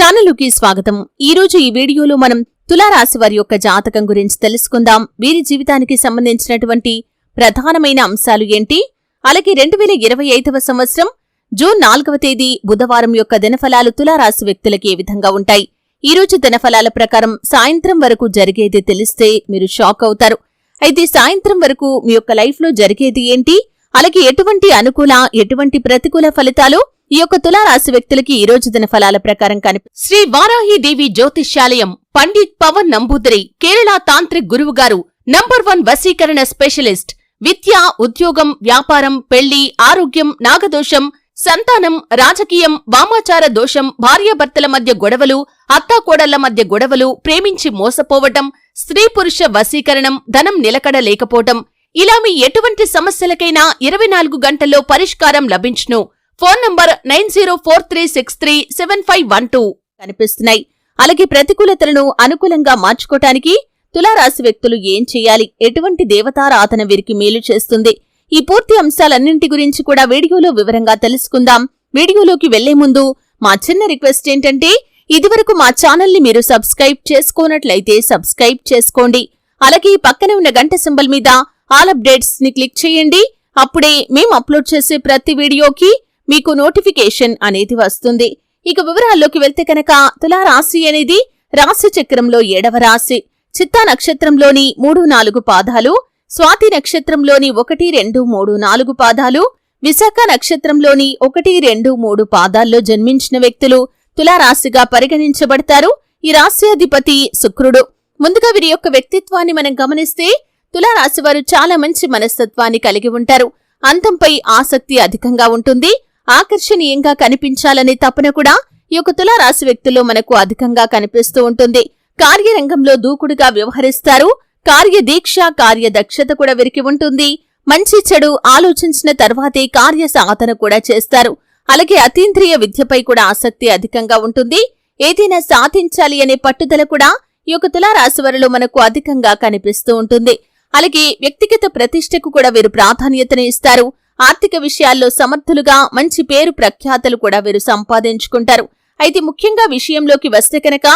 ఛానలుకి స్వాగతం. ఈ రోజు ఈ వీడియోలో మనం తులారాశి వారి యొక్క జాతకం గురించి తెలుసుకుందాం. వీరి జీవితానికి సంబంధించినటువంటి ప్రధానమైన అంశాలు ఏంటి? అలాగే రెండు వేల ఇరవై ఐదవ సంవత్సరం జూన్ నాలుగవ తేదీ బుధవారం యొక్క దినఫలాలు తులారాశి వ్యక్తులకి ఏ విధంగా ఉంటాయి? ఈ రోజు దినఫలాల ప్రకారం సాయంత్రం వరకు జరిగేది తెలిస్తే మీరు షాక్ అవుతారు. అయితే సాయంత్రం వరకు మీ యొక్క లైఫ్లో జరిగేది ఏంటి? అలాగే ఎటువంటి అనుకూల ఎటువంటి ప్రతికూల ఫలితాలు ఈ యొక్క తులారాశి వ్యక్తులకి ఈ రోజు దిన ఫలాల ప్రకారం కనిపి శ్రీ వారాహిదేవి జ్యోతిష్యాలయం పండిత్ పవన్ నంబూదరి కేరళ తాంత్రిక్ గురువు గారు నంబర్ వన్ వశీకరణ స్పెషలిస్ట్ విద్య ఉద్యోగం వ్యాపారం పెళ్ళి ఆరోగ్యం నాగదోషం సంతానం రాజకీయం వామాచార దోషం భార్యాభర్తల మధ్య గొడవలు అత్తాకోడళ్ళ మధ్య గొడవలు ప్రేమించి మోసపోవటం స్త్రీ పురుష వశీకరణం ధనం నిలకడ లేకపోవటం ఇలా మీ ఎటువంటి సమస్యలకైనా ఇరవై నాలుగు గంటల్లో పరిష్కారం లభించును. Phone number nine zero four three six three seven five one two కనిపిస్తున్నాయి. అలాగే ప్రతికూలతలను అనుకూలంగా మార్చుకోటానికి తులారాశి వ్యక్తులు ఏం చేయాలి? ఎటువంటి దేవతారాధన వీరికి మేలు చేస్తుంది? ఈ పూర్తి అంశాలన్నింటి గురించి కూడా వీడియోలో వివరంగా తెలుసుకుందాం. వీడియోలోకి వెళ్ళే ముందు మా చిన్న రిక్వెస్ట్ ఏంటంటే ఇదివరకు మా ఛానల్ని మీరు సబ్స్క్రైబ్ చేసుకోనట్లయితే సబ్స్క్రైబ్ చేసుకోండి. అలాగే పక్కనే ఉన్న గంట సింబల్ మీద ఆల్ అప్డేట్స్ని క్లిక్ చేయండి. అప్పుడే మేము అప్లోడ్ చేసే ప్రతి వీడియోకి మీకు నోటిఫికేషన్ అనేది వస్తుంది. ఇక వివరాల్లోకి వెళ్తే కనుక తులారాశి అనేది రాశి చక్రంలో ఏడవ రాశి. చిత్తా నక్షత్రంలోని మూడు నాలుగు పాదాలు స్వాతి నక్షత్రంలోని ఒకటి రెండు మూడు నాలుగు పాదాలు విశాఖ నక్షత్రంలోని ఒకటి రెండు మూడు పాదాల్లో జన్మించిన వ్యక్తులు తులారాశిగా పరిగణించబడతారు. ఈ రాశ్యాధిపతి శుక్రుడు. ముందుగా వీరి యొక్క వ్యక్తిత్వాన్ని మనం గమనిస్తే తులారాశి వారు చాలా మంచి మనస్తత్వాన్ని కలిగి ఉంటారు. అంతంపై ఆసక్తి అధికంగా ఉంటుంది. ఆకర్షణీయంగా కనిపించాలనే తపన కూడా ఈ యొక్క తులారాశి వ్యక్తుల్లో మనకు అధికంగా కనిపిస్తూ ఉంటుంది. కార్యరంగంలో దూకుడుగా వ్యవహరిస్తారు. కార్యదీక్ష కార్యదక్షత కూడా విరికి ఉంటుంది. మంచి చెడు ఆలోచించిన తర్వాతే కార్య సాధన కూడా చేస్తారు. అలాగే అతీంద్రియ విద్యపై కూడా ఆసక్తి అధికంగా ఉంటుంది. ఏదైనా సాధించాలి అనే పట్టుదల కూడా ఈ యొక్క తులారాశి వారిలో మనకు అధికంగా కనిపిస్తూ ఉంటుంది. అలాగే వ్యక్తిగత ప్రతిష్టకు కూడా వీరు ప్రాధాన్యతను ఇస్తారు. ఆర్థిక విషయాల్లో సమర్థులుగా మంచి పేరు ప్రఖ్యాతలు కూడా వీరు సంపాదించుకుంటారు. అయితే ముఖ్యంగా విషయంలోకి వస్తే కనుక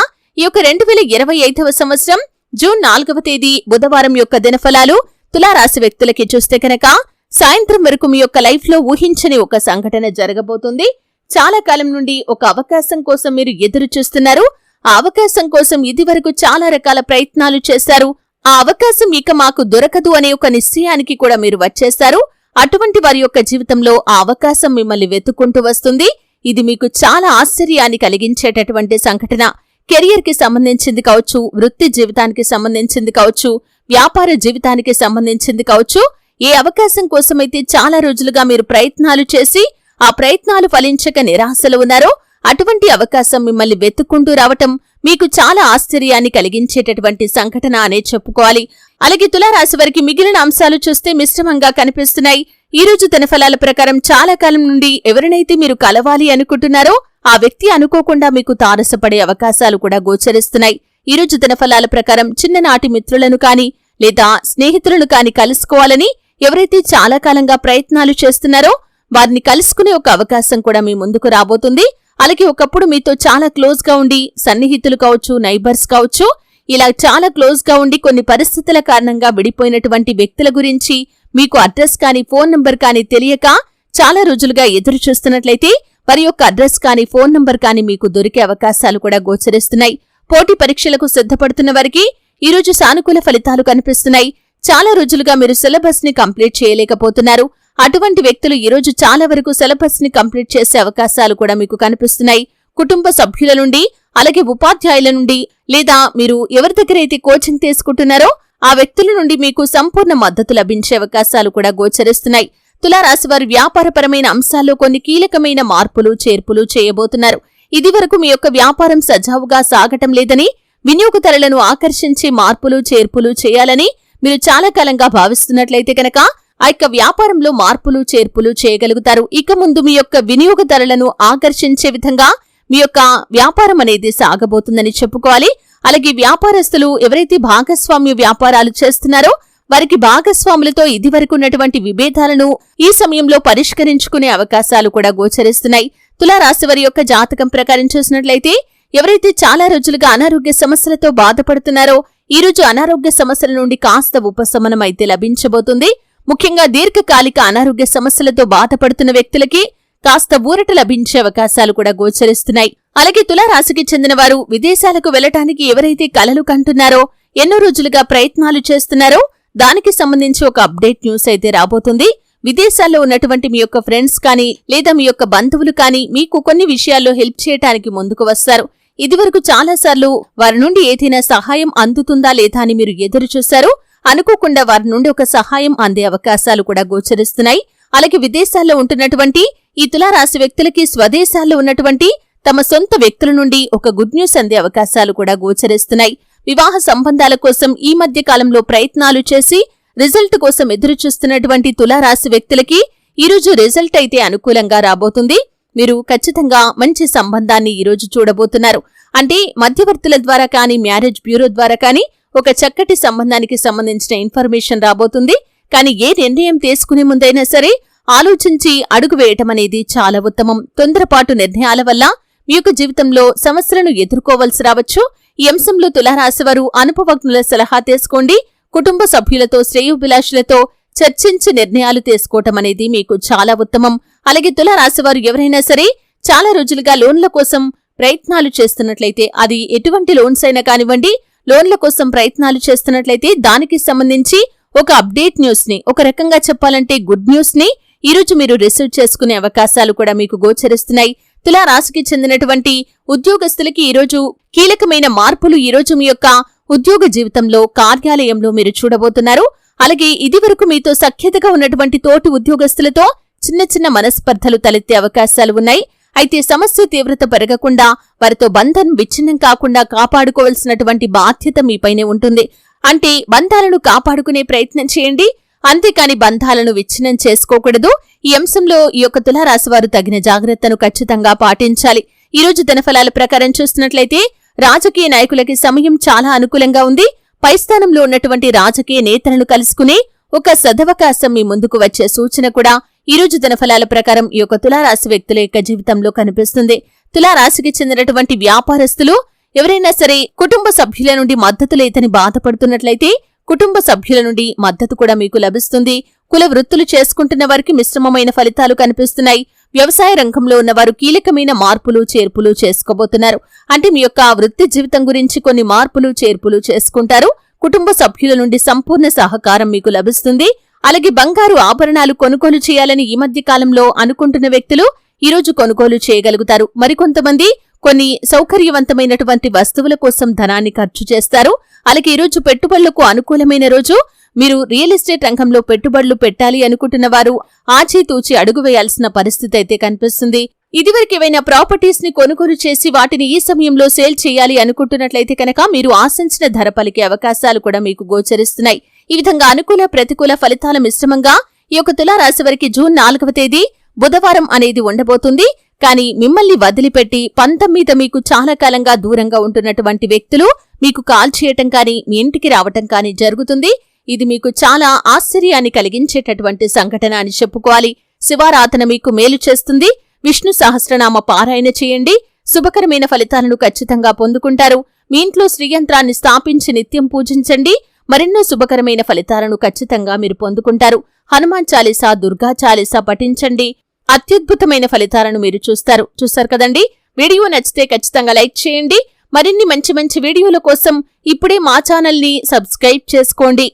ఈ యొక్క రెండు వేల ఇరవై ఐదవ సంవత్సరం జూన్ నాలుగవ తేదీ బుధవారం యొక్క దినఫలాలు తులారాశి వ్యక్తులకి చూస్తే కనుక సాయంత్రం వరకు మీ యొక్క లైఫ్లో ఊహించని ఒక సంఘటన జరగబోతుంది. చాలా కాలం నుండి ఒక అవకాశం కోసం మీరు ఎదురు చూస్తున్నారు ఆ అవకాశం కోసం ఇదివరకు చాలా రకాల ప్రయత్నాలు చేశారు. ఆ అవకాశం ఇక మాకు దొరకదు అనే ఒక నిశ్చయానికి కూడా మీరు వచ్చేశారు. అటువంటి వారి యొక్క జీవితంలో ఆ అవకాశం మిమ్మల్ని వెతుక్కుంటూ వస్తుంది. ఇది మీకు చాలా ఆశ్చర్యాన్ని కలిగించేటటువంటి సంఘటన. కెరియర్కి సంబంధించింది కావచ్చు వృత్తి జీవితానికి సంబంధించింది కావచ్చు వ్యాపార జీవితానికి సంబంధించింది కావచ్చు ఏ అవకాశం కోసమైతే చాలా రోజులుగా మీరు ప్రయత్నాలు చేసి ఆ ప్రయత్నాలు ఫలించక నిరాశలు ఉన్నారో. అటువంటి అవకాశం మిమ్మల్ని వెతుక్కుంటూ రావటం మీకు చాలా ఆశ్చర్యాన్ని కలిగించేటటువంటి సంఘటన అనే చెప్పుకోవాలి. అలాగే తులారాశి వారికి మిగిలిన అంశాలు చూస్తే మిశ్రమంగా కనిపిస్తున్నాయి. ఈ రోజు తన ఫలాల ప్రకారం చాలా కాలం నుండి ఎవరినైతే మీరు కలవాలి అనుకుంటున్నారో ఆ వ్యక్తి అనుకోకుండా మీకు తారసపడే అవకాశాలు కూడా గోచరిస్తున్నాయి. ఈ రోజు తన ఫలాల ప్రకారం చిన్ననాటి మిత్రులను కాని లేదా స్నేహితులను కాని కలుసుకోవాలని ఎవరైతే చాలా కాలంగా ప్రయత్నాలు చేస్తున్నారో వారిని కలుసుకునే ఒక అవకాశం కూడా మీ ముందుకు రాబోతుంది. అలాగే ఒకప్పుడు మీతో చాలా క్లోజ్గా ఉండి సన్నిహితులు కావచ్చు నైబర్స్ కావచ్చు ఇలా చాలా క్లోజ్గా ఉండి కొన్ని పరిస్థితుల కారణంగా విడిపోయినటువంటి వ్యక్తుల గురించి మీకు అడ్రస్ కానీ ఫోన్ నంబర్ కానీ తెలియక చాలా రోజులుగా ఎదురు చూస్తున్నట్లయితే వారి యొక్క అడ్రస్ కానీ ఫోన్ నంబర్ కానీ మీకు దొరికే అవకాశాలు కూడా గోచరిస్తున్నాయి. పోటీ పరీక్షలకు సిద్ధపడుతున్న వారికి ఈరోజు సానుకూల ఫలితాలు కనిపిస్తున్నాయి. చాలా రోజులుగా మీరు సిలబస్ని కంప్లీట్ చేయలేకపోతున్నారు. అటువంటి వ్యక్తులు ఈరోజు చాలా వరకు సిలబస్ని కంప్లీట్ చేసే అవకాశాలు కూడా మీకు కనిపిస్తున్నాయి. కుటుంబ సభ్యుల నుండి అలాగే ఉపాధ్యాయుల నుండి లేదా మీరు ఎవరి దగ్గర అయితే కోచింగ్ తీసుకుంటున్నారో ఆ వ్యక్తుల నుండి మీకు సంపూర్ణ మద్దతు లభించే అవకాశాలు కూడా గోచరిస్తున్నాయి. తులారాశి వారు వ్యాపారపరమైన అంశాల్లో కొన్ని కీలకమైన మార్పులు చేర్పులు చేయబోతున్నారు. ఇదివరకు మీ యొక్క వ్యాపారం సజావుగా సాగటం లేదని వినియోగదారులను ఆకర్షించే మార్పులు చేర్పులు చేయాలని మీరు చాలా కాలంగా భావిస్తున్నట్లయితే కనుక ఆ యొక్క వ్యాపారంలో మార్పులు చేర్పులు చేయగలుగుతారు. ఇక ముందు మీ యొక్క వినియోగదారులను ఆకర్షించే విధంగా మీ యొక్క వ్యాపారం అనేది సాగబోతుందని చెప్పుకోవాలి. అలాగే వ్యాపారస్తులు ఎవరైతే భాగస్వామ్య వ్యాపారాలు చేస్తున్నారో వారికి భాగస్వాములతో ఇదివరకు ఉన్నటువంటి విభేదాలను ఈ సమయంలో పరిష్కరించుకునే అవకాశాలు కూడా గోచరిస్తున్నాయి. తులారాశి వారి యొక్క జాతకం ప్రకారం చూసినట్లయితే ఎవరైతే చాలా రోజులుగా అనారోగ్య సమస్యలతో బాధపడుతున్నారో ఈ రోజు అనారోగ్య సమస్యల నుండి కాస్త ఉపశమనం అయితే లభించబోతుంది. ముఖ్యంగా దీర్ఘకాలిక అనారోగ్య సమస్యలతో బాధపడుతున్న వ్యక్తులకి కాస్త ఊరట లభించే అవకాశాలు కూడా గోచరిస్తున్నాయి. అలాగే తులారాశికి చెందిన వారు విదేశాలకు వెళ్ళటానికి ఎవరైతే కలలు కంటున్నారో ఎన్నో రోజులుగా ప్రయత్నాలు చేస్తున్నారో దానికి సంబంధించి ఒక అప్డేట్ న్యూస్ అయితే రాబోతుంది. విదేశాల్లో ఉన్నటువంటి మీ యొక్క ఫ్రెండ్స్ కానీ లేదా మీ యొక్క బంధువులు కానీ మీకు కొన్ని విషయాల్లో హెల్ప్ చేయడానికి ముందుకు వస్తారు. ఇదివరకు చాలాసార్లు వారి నుండి ఏదైనా సహాయం అందుతుందా లేదా అని మీరు ఎదురు చూశారు అనుకోకుండా వారి నుండి ఒక సహాయం అందే అవకాశాలు కూడా గోచరిస్తున్నాయి. అలాగే విదేశాల్లో ఉంటున్నటువంటి ఈ తులారాశి వ్యక్తులకి స్వదేశాల్లో ఉన్నటువంటి తమ సొంత వ్యక్తుల నుండి ఒక గుడ్ న్యూస్ అందే అవకాశాలు కూడా గోచరిస్తున్నాయి. వివాహ సంబంధాల కోసం ఈ మధ్య కాలంలో ప్రయత్నాలు చేసి రిజల్ట్ కోసం ఎదురు చూస్తున్నటువంటి తులారాశి వ్యక్తులకి ఈరోజు రిజల్ట్ అయితే అనుకూలంగా రాబోతుంది. మీరు ఖచ్చితంగా మంచి సంబంధాన్ని ఈరోజు చూడబోతున్నారు. అంటే మధ్యవర్తుల ద్వారా కానీ మ్యారేజ్ బ్యూరో ద్వారా కానీ ఒక చక్కటి సంబంధానికి సంబంధించిన ఇన్ఫర్మేషన్ రాబోతుంది. కానీ ఏ నిర్ణయం తీసుకునే ముందైనా సరే ఆలోచించి అడుగు వేయటం అనేది చాలా ఉత్తమం. తొందరపాటు నిర్ణయాల వల్ల మీ యొక్క జీవితంలో సమస్యలను ఎదుర్కోవలసి రావచ్చు. ఈ అంశంలో తులారాశివారు అనుభవజ్ఞుల సలహా తీసుకోండి. కుటుంబ సభ్యులతో శ్రేయోభిలాషులతో చర్చించి నిర్ణయాలు తీసుకోవటం అనేది మీకు చాలా ఉత్తమం. అలాగే తులారాశివారు ఎవరైనా సరే చాలా రోజులుగా లోన్ల కోసం ప్రయత్నాలు చేస్తున్నట్లయితే అది ఎటువంటి లోన్స్ అయినా కానివ్వండి లోన్ల కోసం ప్రయత్నాలు చేస్తున్నట్లయితే దానికి సంబంధించి ఒక అప్డేట్ న్యూస్ని ఒక రకంగా చెప్పాలంటే గుడ్ న్యూస్ని ఈరోజు మీరు రిసీవ్ చేసుకునే అవకాశాలు కూడా మీకు గోచరిస్తున్నాయి. తులారాశికి చెందినటువంటి ఉద్యోగస్తులకి ఈరోజు కీలకమైన మార్పులు ఈరోజు మీ యొక్క ఉద్యోగ జీవితంలో కార్యాలయంలో మీరు చూడబోతున్నారు. అలాగే ఇదివరకు మీతో సఖ్యతగా ఉన్నటువంటి తోటి ఉద్యోగస్తులతో చిన్న చిన్న మనస్పర్ధలు తలెత్తే అవకాశాలు ఉన్నాయి. అయితే సమస్య తీవ్రత పెరగకుండా వారితో బంధం విచ్ఛిన్నం కాకుండా కాపాడుకోవాల్సినటువంటి బాధ్యత మీపైనే ఉంటుంది. అంటే బంధాలను కాపాడుకునే ప్రయత్నం చేయండి. అంతేకాని బంధాలను విచ్ఛిన్నం చేసుకోకూడదు. ఈ అంశంలో ఈ యొక్క తులారాశి వారు తగిన జాగ్రత్తను ఖచ్చితంగా పాటించాలి. ఈ రోజు దినఫలాల ప్రకారం చూస్తున్నట్లయితే రాజకీయ నాయకులకి సమయం చాలా అనుకూలంగా ఉంది. పైస్థానంలో ఉన్నటువంటి రాజకీయ నేతలను కలుసుకునే ఒక సదవకాశం మీ ముందుకు వచ్చే సూచన కూడా ఈ రోజు దినఫలాల ప్రకారం ఈ యొక్క తులారాశి వ్యక్తుల యొక్క జీవితంలో కనిపిస్తుంది. తులారాశికి చెందినటువంటి వ్యాపారస్తులు ఎవరైనా సరే కుటుంబ సభ్యుల నుండి మద్దతు లేదని బాధపడుతున్నట్లయితే కుటుంబ సభ్యుల నుండి మద్దతు కూడా మీకు లభిస్తుంది. కుల వృత్తులు చేసుకుంటున్న వారికి మిశ్రమమైన ఫలితాలు కనిపిస్తున్నాయి. వ్యవసాయ రంగంలో ఉన్నవారు కీలకమైన మార్పులు చేర్పులు చేసుకోబోతున్నారు. అంటే మీ యొక్క వృత్తి జీవితం గురించి కొన్ని మార్పులు చేర్పులు చేసుకుంటారు. కుటుంబ సభ్యుల నుండి సంపూర్ణ సహకారం మీకు లభిస్తుంది. అలాగే బంగారు ఆభరణాలు కొనుగోలు చేయాలని ఈ మధ్య కాలంలో అనుకుంటున్న వ్యక్తులు ఈరోజు కొనుగోలు చేయగలుగుతారు. మరికొంతమంది కొన్ని సౌకర్యవంతమైనటువంటి వస్తువుల కోసం ధనాన్ని ఖర్చు చేస్తారు. అలాగే ఈరోజు పెట్టుబడులకు అనుకూలమైన రోజు. మీరు రియల్ ఎస్టేట్ రంగంలో పెట్టుబడులు పెట్టాలి అనుకుంటున్న వారు ఆచితూచి అడుగు వేయాల్సిన పరిస్థితి అయితే కనిపిస్తుంది. ఇదివరకు ఏవైనా ప్రాపర్టీస్ని కొనుగోలు చేసి వాటిని ఈ సమయంలో సేల్ చేయాలి అనుకుంటున్నట్లయితే కనుక మీరు ఆశించిన ధర పలికే అవకాశాలు కూడా మీకు గోచరిస్తున్నాయి. ఈ విధంగా అనుకూల ప్రతికూల ఫలితాల మిశ్రమంగా ఈ యొక్క తులారాశి వారికి జూన్ నాలుగవ తేదీ బుధవారం అనేది ఉండబోతుంది. కానీ మిమ్మల్ని వదిలిపెట్టి పంతం మీద మీకు చాలా కాలంగా దూరంగా ఉంటున్నటువంటి వ్యక్తులు మీకు కాల్ చేయటం కానీ మీ ఇంటికి రావటం కానీ జరుగుతుంది. ఇది మీకు చాలా ఆశ్చర్యాన్ని కలిగించేటటువంటి సంఘటన అని చెప్పుకోవాలి. శివారాధన మీకు మేలు చేస్తుంది. విష్ణు సహస్రనామ పారాయణ చేయండి. శుభకరమైన ఫలితాలను ఖచ్చితంగా పొందుకుంటారు. మీ ఇంట్లో శ్రీయంత్రాన్ని స్థాపించి నిత్యం పూజించండి. మరెన్నో శుభకరమైన ఫలితాలను ఖచ్చితంగా మీరు పొందుకుంటారు. హనుమాన్ చాలీసా దుర్గా చాలీసా పఠించండి. అత్యద్భుతమైన ఫలితాలను మీరు చూస్తారు. చూస్తారు కదండి? వీడియో నచ్చితే ఖచ్చితంగా లైక్ చేయండి. మరిన్ని మంచి మంచి వీడియోల కోసం ఇప్పుడే మా ఛానల్ని సబ్స్క్రైబ్ చేసుకోండి.